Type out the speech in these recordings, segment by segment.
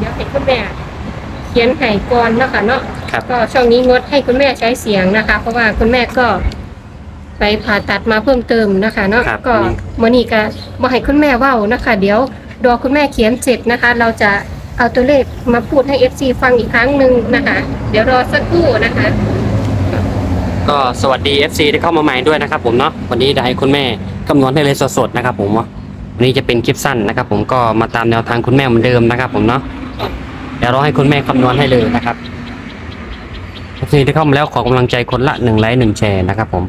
เดี๋ยวให้คุณแม่ เขียนให้ก่อนเนาะคะเนาะครับ ก็ช่วงนี้งดให้คุณแม่ใช้เสียงนะคะ เพราะว่าคุณแม่ก็ ไปผ่าตัดมาเพิ่มเติมนะคะเนาะครับก็มื่อนี้ก็มาให้คุณแม่เว้านะคะ เดี๋ยวรอคุณแม่เขียนเสร็จนะคะ เราจะเอาตัวเลขมาพูดให้ FC ฟังอีกครั้งหนึ่งนะคะ เดี๋ยวรอสักครู่นะคะ ก็สวัสดี FC ที่เข้ามาใหม่ด้วยนะครับผมเนาะวันนี้ได้ให้คุณแม่คำนวณให้เลยสดๆนะครับผมวันนี้จะเป็นคลิปสั้นนะครับผมก็มาตามแนวทางคุณแม่เหมือนเดิมนะครับผมเนาะเดี๋ ยวเราให้คุณแม่คำนวณให้เลยนะครับทีที่เข้ามาแล้วขอกำลังใจคนละหนึ่งไลค์หนึ่งแชร์นะครับผม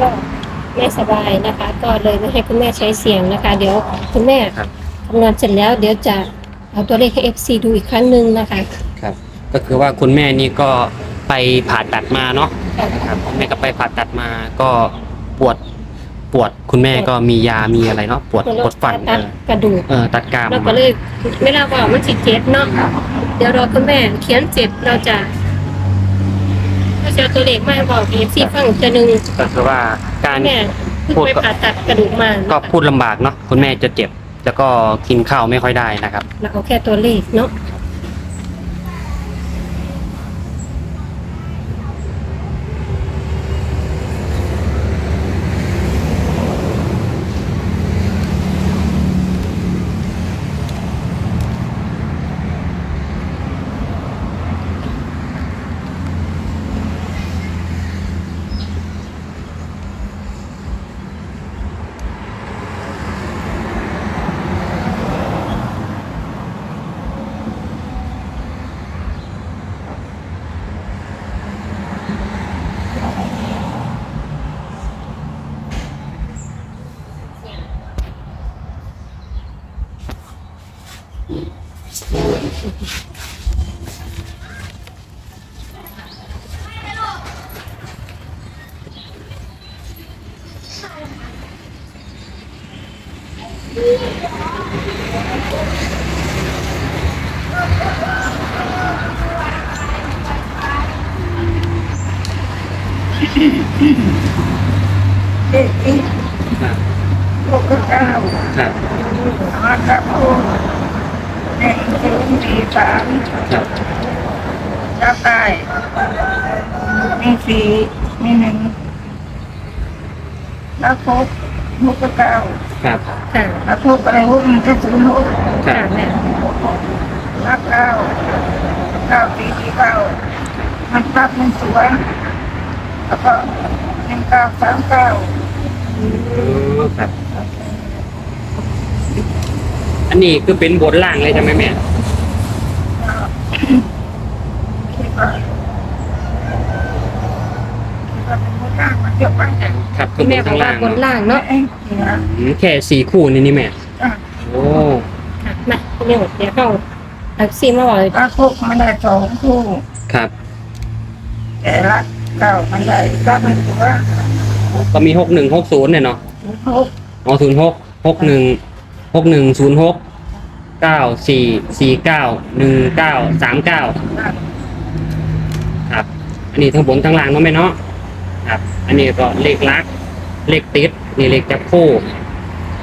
ก็ไม่สบายนะคะ ก็เลยไม่ให้คุณแม่ใช้เสียงนะคะ เดี๋ยวคุณแม่ครับ คำนวณเสร็จแล้ว เดี๋ยวจะเอาตัวเลขให้ FC ดูอีกครั้งหนึ่งนะคะครับ ก็คือว่าคุณแม่นี่ก็ไปผ่าตัดมาเนาะครับคุณแม่ก็ไปผ่าตัดมาก็ปวดปวดคุณแม่ก็มียามีอะไรเนาะปวดปวดฟันเอตัดอ กระดูก เออตัดกรามเราก็เลยไม่เล่าว่ามันสิเจ็บเนาะเดี๋ยวรอคุณแม่เขียนเสร็จเราจะ เราจะเอาตัวเลขมาให้บอก FC ฟังอีกจะหนึ่งก็คือว่าการแม่เพิ่งพูดไปก็ผ่าตัดกระดูกมาก็พูดลำบากเนาะคุณแม่จะเจ็บ แล้วก็กินข้าวไม่ค่อยได้นะครับเราเอาแค่ตัวเลขเนาะ เด็กอีกพวกก็ก้าครับมากับพวกหนึ่งศูนย์สี่สามครับจับได้มีสี่มีหนึ่งแล้วพบ พวกก็ก้าวครับค่ะแล้วพบอะไรพวกมันก็ศูนย์หกครัค่ะบแม่รับก้าวก้าวสี่สี่เก้ามันรับมันสวยแล้วก็หนึ่งเก้าสามเก้าครับ อันนี้คือเป็นบทล่างเลยใช่ไหมแม่ คิดว่าคิดว่าเป็น ผู้ร่างมันเยอะไปครับคุณแม่บอกว่าบนล่างเนาะเอ้ยเนี่ยอืมแค่สี่คู่นี่นี่แม่อะโอ้ค่ะมาเดี๋ยวเดี๋ยวเข้าแท็กซี่มาบอกถ้าพกมันได้สองคู่ครับแต่ละเก้ามันได้ก็มันถือว่าก็มีหกหนึ่งหกศูนย์เนี่ยเนาะพกอ๋อศูนย์หกหกหนึ่งหกหนึ่งศูนย์หกเก้าสี่สี่เก้าหนึ่งเก้าสามเก้าครับ อันนี้ทั้งบนทั้งล่างเนาะแม่เนาะ ครับ อันนี้ก็เลขลักเลขติดนี่เลขจับคู่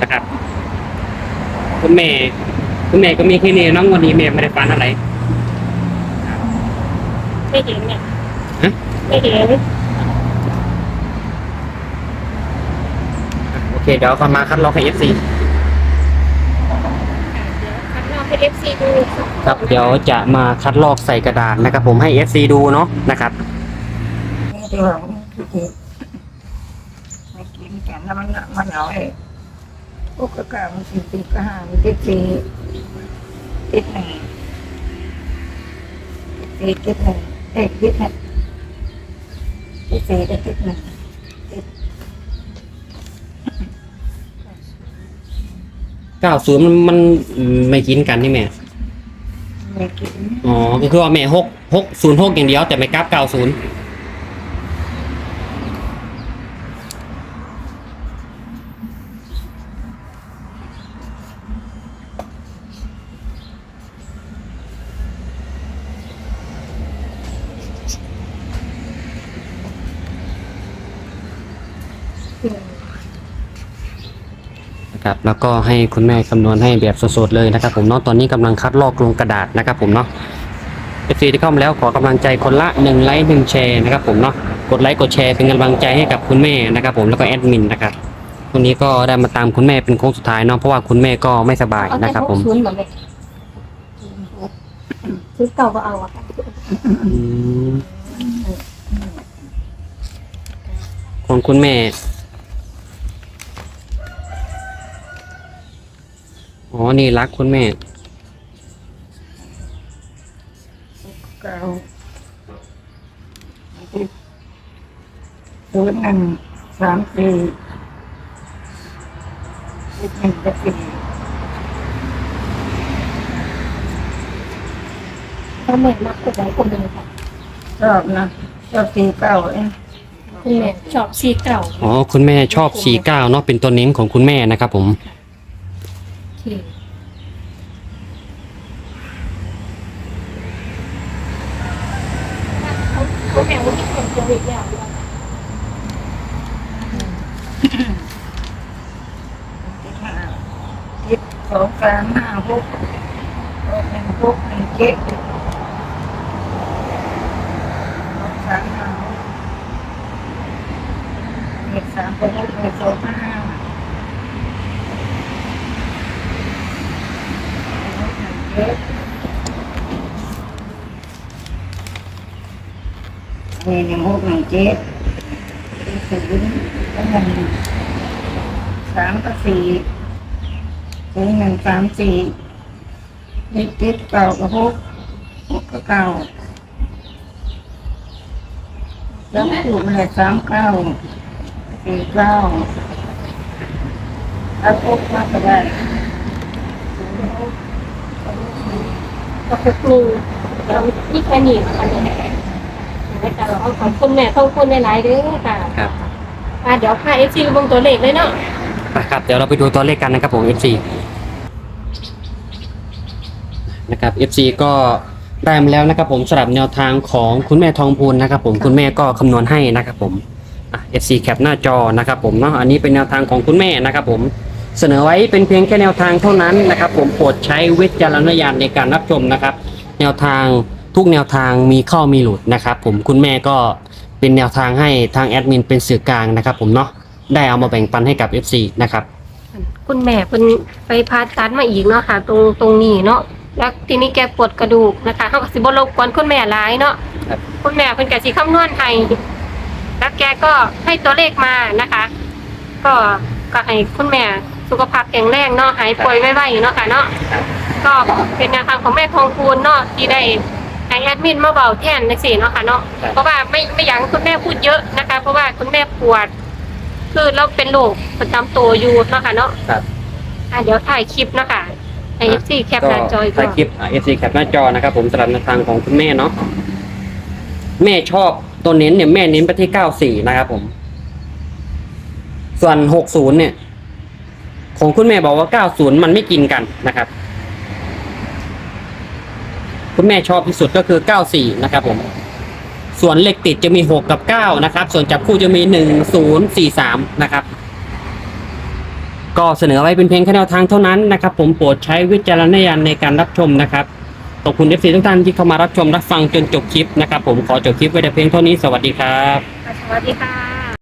นะครับ คุณแม่คุณแม่ก็มีแค่นี้เน้องวันนี้แม่ไม่ได้ฟันอะไรไม่เห็นเนี่ยฮะไม่เห็นโอเคเดี๋ยวก่อนมาคัดล็อกให้ FC คัดลอกให้ FC ดูครับเดี๋ยวจะมาคัดลอกใส่กระดาษนะครับ ผมให้ FC ดูเนาะนะครับนี่ที่ว่ามันคือ ไม่กินกันแล้วมันมันเอาไอ้พวกก็เก้ามันสี่สิบก็ห้ามันติดสี่ติดหนึ่งติดสี่ติดหนึ่งเอ้ยติดหนึ่งติดสี่ได้ติดหนึ่งติดเก้าศูนย์มันมันไม่กินกันนี่แม่ไม่กินอ๋อก็คือว่าแม่หกหกศูนย์หกอย่างเดียวแต่ไม่กราฟเก้าศูนย์ นะครับแล้วก็ให้คุณแม่คำนวณให้แบบสดๆเลยนะครับ ผมเนาะตอนนี้กำลังคัดลอกลงกระดาษนะครับ ผมเนาะเอฟซีที่เข้ามาแล้วขอกำลังใจคนละหนึ่งไลค์หนึ่งแชร์นะครับ ผมเนาะกดไลค์กดแชร์เป็นกำลังใจให้กับคุณแม่นะครับ ผมแล้วก็แอดมินนะครับวันนี้ก็ได้มาตามคุณแม่เป็นโค้งสุดท้ายเนาะเพราะว่าคุณแม่ก็ไม่สบายเอาแต่นะครับหผกมศูนย์เหมือนเลยซื้อเก่าก็เอาอะค่ะอืมของคุณแม่ อ๋อนี่รักคุณแม่เก้าศูนย์หนึ่งสามสี่สิบหนึ่งกับสี่ถ้าแม่มักกดไลค์คนหนึ่งค่ะชอบนะชอบสี่เก้าเองคุณแม่ชอบซีเก่าอ๋อคุณแม่ชอบสี่เก้าเนาะเป็นตัวเน้นของคุณแม่นะครับผม โอเค เขาแม่ว่าที่คนโควิดแล้วสิบห้าสิบสองสามห้าหกหนึ่งหกหนึ่งเจ็ดสองสามห้าหกเจ็ดสามหกหกหนึ่งสองห้าหกหนึ่งเจ็ด นี่หนึ่งหกหนึ่งเจ็ดศูนย์แล้วหนึ่งสามกับสี่ศูนย์หนึ่งสามสี่เลขติดเก้ากับหกหกกับเก้าแล้วถูกเลยสามเก้าสี่เก้าถ้าพกมากก็ได้กก็คือครูแล้วนี่แค่นี้ค่ะ เนี่ยแต่เราขอบคุณแม่ขอบคุณหลายๆเด้อค่ะครับอะเดี๋ยวพาเอฟซีวงตัวเลขเลยเนาะนะครับเดี๋ยวเราไปดูตัวเลขกันนะครับผม FC นะครับ FC ก็ได้มาแล้วนะครับผมสำหรับแนวทางของคุณแม่ทองพูนนะครับผมคุณแม่ก็คำนวณให้นะครับผมอะ FC แคปหน้าจอนะครับผมเนาะอันนี้เป็นแนวทางของคุณแม่นะครับผมเสนอไว้เป็นเพียงแค่แนวทางเท่านั้นนะครับผมโปรดใช้วิจารณญาณในการรับชมนะครับ แนวทาง ทุกแนวทางมีเข้ามีหลุดนะครับ ผมคุณแม่ก็เป็นแนวทางให้ทางแอดมินเป็นสื่อกลางนะครับ ผมเนาะได้เอามาแบ่งปันให้กับ FC นะครับคุณแม่เป็นไปผ่าตัดมาอีกเนาะค่ะ ตรงตรงนี้เนาะแล้วทีนี้แกปวดกระดูกนะคะเขาก็สิบ่รบกวนคุณแม่หลายเนาะครับคุณแม่เพิ่นก็สิคำนวณให้แล้วแกก็ให้ตัวเลขมานะคะ ก็ก็ให้คุณแม่สุขภาพแข็งแรงเนาะหายป่วยไวๆเนาะค่ะเนาะก็เป็นแนวทางของแม่ทองคูณเนาะที่ได้ ให้แอดมินมาเบาแทนจังซี่เนาะค่ะเนาะครับ เพราะว่าไม่ไม่อยากให้คุณแม่พูดเยอะนะคะ เพราะว่าคุณแม่ปวด คือเราเป็นโรคประจำตัวอยู่เนาะค่ะเนาะครับอะเดี๋ยวถ่ายคลิปเนาะค่ะไอเอฟซีแคปหน้าจอยถ่ายคลิปเอฟซีแคปหน้าจอนะครับผมสำหรับแนวทางของคุณแม่เนาะแม่ชอบตัวเน้นเนี่ยแม่เน้นไปที่เก้าสี่นะครับผม ส่วนหกศูนย์เนี่ย ของคุณแม่บอกว่าเก้าศูนย์มันไม่กินกันนะครับ คุณแม่ชอบที่สุดก็คือเก้าสี่นะครับผมส่วนเลขติดจะมีหกกับเก้านะครับ ส่วนจับคู่จะมีหนึ่งศูนะครับ ก็เสนอไว้เป็นเพียงแค่แนวทางเท่านั้นนะครับ ผมโปรดใช้วิจารณญาณในการรับชมนะครับขอบคุณ FC ทุกท่านที่เข้ามารับชมรับฟังจนจบคลิปนะครับ ผมขอจบคลิปไว้แต่เพียงเท่านี้สวัสดีครับ สวัสดีค่ะ